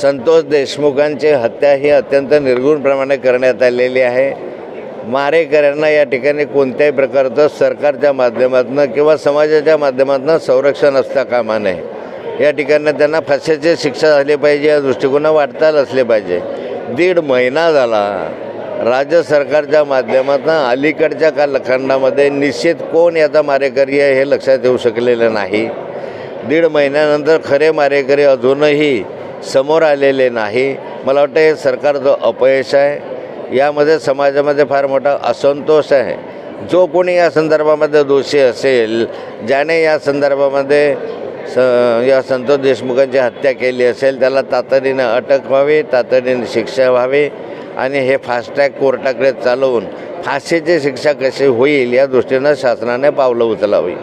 संतोष देशमुखांची हत्या ही अत्यंत निर्गुणप्रमाणे करण्यात आलेली आहे. मारेकऱ्यांना या ठिकाणी कोणत्याही प्रकारचं सरकारच्या माध्यमातून किंवा समाजाच्या माध्यमातून संरक्षण असता कामा नये. या ठिकाणी त्यांना फाशीची शिक्षा झाली पाहिजे या दृष्टिकोनं वाटचाल असले पाहिजे. दीड महिना झाला राज्य सरकारच्या माध्यमातून अलीकडच्या कालखंडामध्ये निश्चित कोण याचा मारेकरी आहे हे लक्षात येऊ शकलेलं नाही. दीड महिन्यानंतर खरे मारेकरी अजूनही समोर आलेले नाही. मला वाटतं हे सरकारचं अपयश आहे. यामध्ये समाजामध्ये फार मोठा असंतोष आहे. जो कोणी या संदर्भामध्ये दोषी असेल ज्याने या संदर्भामध्ये स या संतोष देशमुखांची हत्या केली असेल त्याला तातडीनं अटक व्हावी तातडीने शिक्षा व्हावी आणि हे फास्टॅग कोर्टाकडे चालवून फाशीची शिक्षा कशी होईल या दृष्टीनं शासनाने पावलं उचलावी.